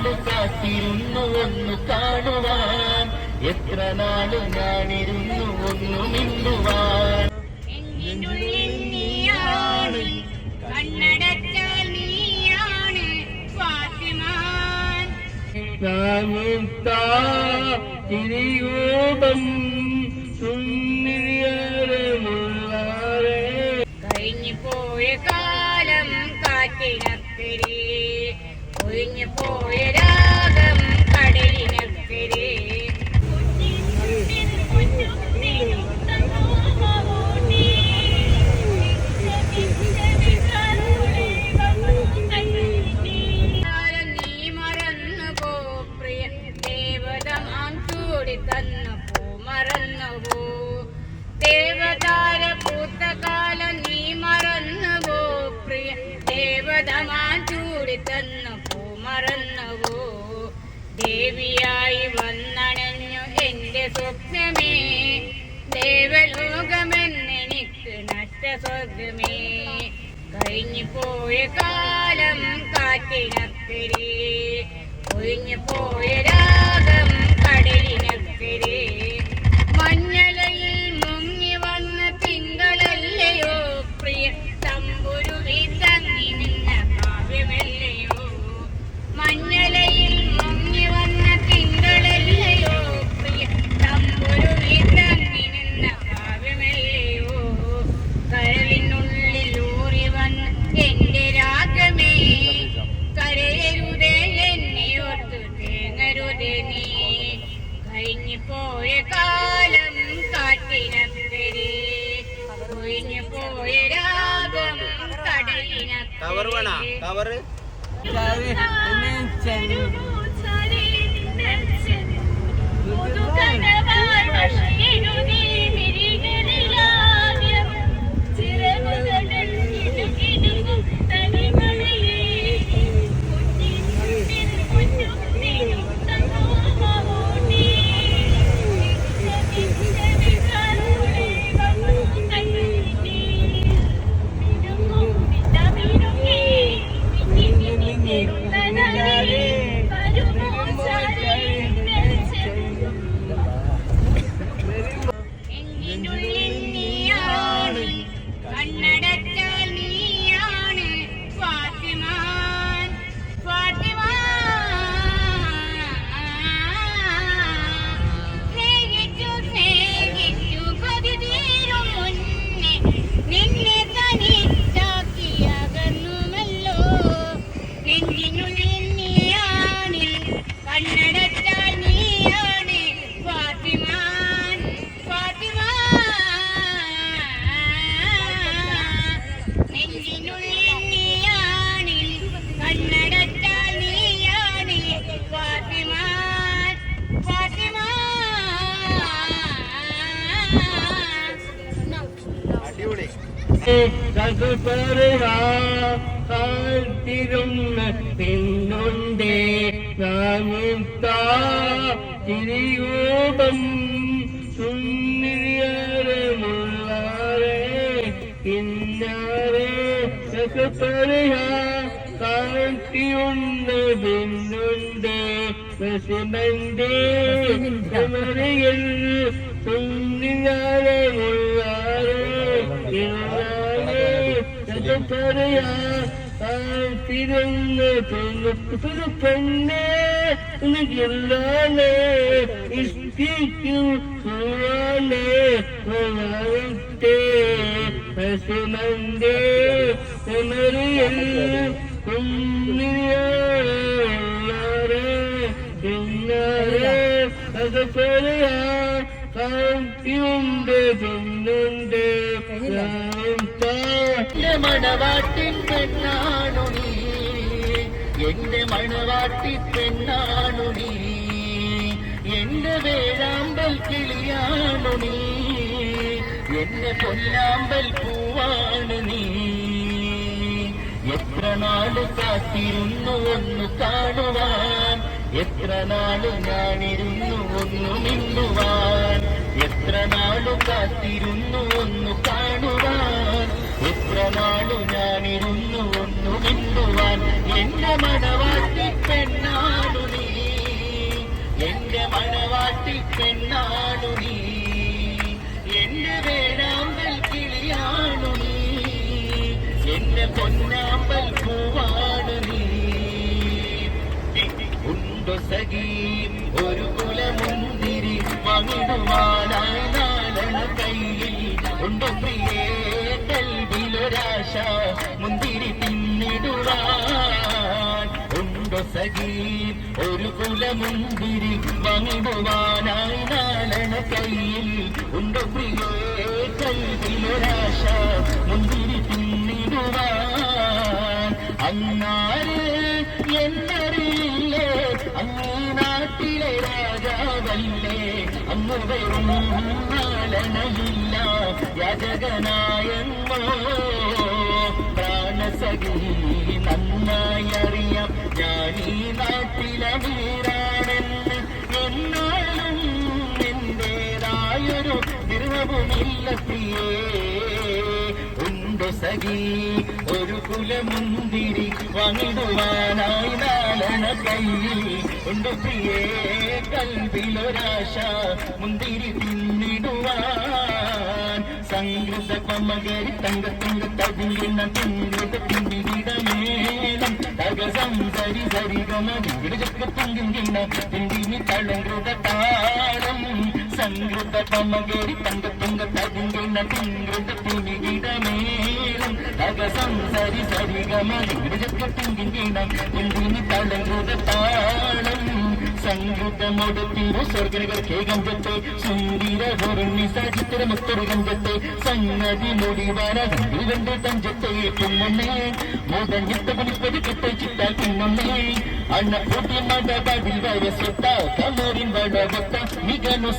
നാൾ കാത്തിരുന്നു ഒന്ന് കാണുവാൻ. എത്ര നാൾ ഞാനിരുന്നു ഒന്ന് മിണ്ടുവാൻ. എങ്കിനുള്ളിൽ ഒഴിഞ്ഞു നഷ്ട സ്വർഗമേ കഴിഞ്ഞു പോയ കാലം കാറ്റിനക്കരെ. ഒഴിഞ്ഞു പോയ രാഗം കടലിനക്കരെ. നീ കഴിഞ്ഞു പോയ കാലം കാട്ടിനക്കരെ ഒഴിഞ്ഞു പോയ രാഗം കടലിനക്കരെ പിന്നുണ്ടേ നാമിത്ത തിരിയൂപം സുന്ദരിയാരമുള്ളാരേ ഇന്നാരേ പറയാ കാത്തിയുണ്ട് പിന്നുണ്ട് சுமந்து மனையில் சொன்னியாரே தரையா பிறந்த பொண்ணு புது பெண்ணே உனக்கு எல்லாமே இஷ்டிக்கும் சுவானே உனக்கு சுமந்தே உணரியல் பொன்னியா എന്റെ മണവാട്ടിൻ പെണ്ണാണു നീ എന്റെ മണവാട്ടി പെണ്ണാണു നീ എന്റെ വേഴാമ്പൽ കിളിയാണു നീ എന്റെ പൊന്നാമ്പൽ പൂവാണ് നീ എത്ര നാട് കാത്തിരുന്നു ഒന്ന് കാണുവാൻ എത്ര നാൾ ഞാനിരുന്നു ഒന്നു മിണ്ടുവാൻ? എത്ര നാളു കാത്തിരുന്നു ഒന്നു കാണുവാൻ? എത്ര നാളു ഞാനിരുന്നു ഒന്നു മിണ്ടുവാൻ? എന്റെ മണവാട്ടി പെണ്ണാടു നീ. എന്റെ മണവാട്ടി പെണ്ണാടു നീ. എന്റെ വേണാമ്പൽ കിളിയാണു നീ. എന്റെ പൊന്നാമ്പൽ പൂവാ ഉണ്ടോ സഖീ ഒരു കുലമുന്തിരി വാങ്ങിടുവാനായി നാലണ കയ്യിൽ ഉണ്ടു പ്രിയേ കൽവിലൊരാശ മുന്തിരി പിന്നിടുവാൻ ഉണ്ടു സഖീ ഒരു കുലമുന്തിരി വാങ്ങിടുവാനായി നാലണ കയ്യിൽ ഉണ്ടു പ്രിയേ കൽവിലൊരാശ മുന്തിരി പിന്നിടുവാൻ അന്നാരേ എന്നറിയില്ലേ? നാട്ടിലെ രാജാവല്ലേ? അങ്ങ് വെറും നാലനയില്ല യാചകനായെന്നോ പ്രാണസഖി നന്നായി അറിയാം ഈ നാട്ടിലെ വീരാണെന്ന് എന്നാലും എന്റേതായൊരു ഗൃഹവുമില്ല പ്രിയേ ഉണ്ടോ സഖി. കുലമുന്തിരി വാങ്ങിടുവാനായി നാലണ കയ്യിൽ ഉണ്ട് പ്രിയേ കൽവിലൊരാശ മുന്തിരി തിന്നിടുവാൻ സംഗൃത കൊമകരി തങ്ക തങ്ക തതിങ്കിണ തിങ്കൃത തിന്നിടമേളം തകസം സരി സരി ഗമ വിടചക്ക തിങ്കിണ തിങ്കിനി തളങ്കൃത താളം സംഗൃത കൊമകരി തങ്ക തങ്ക തതിങ്കിണ തിങ്കൃത തിന്നിടമേളം തകസം സരി സരി ഗമ വിടചക്ക തിങ്കിണ തിങ്കിനി തളങ്കൃത താളം സംഗീതമൊടുത്തിരു സ്വർഗനഗർ കേഗഞ്ചത്തെ സുന്ദര ധോരണി സചിത്ര മുത്തര ഗഞ്ചത്തെ സംഗതി മുടിവര ഗംഭീർ കണ്ട് തഞ്ചത്തെ പൊന്നേ മുതഞ്ഞിത്ത പണിപ്പത് കിട്ട ചിട്ട പിന്നൊന്നേ അണ്ണ പൂട്ടി മട ബടിൽ വരസൊത്ത കമറിൻ വടവത്ത മികനു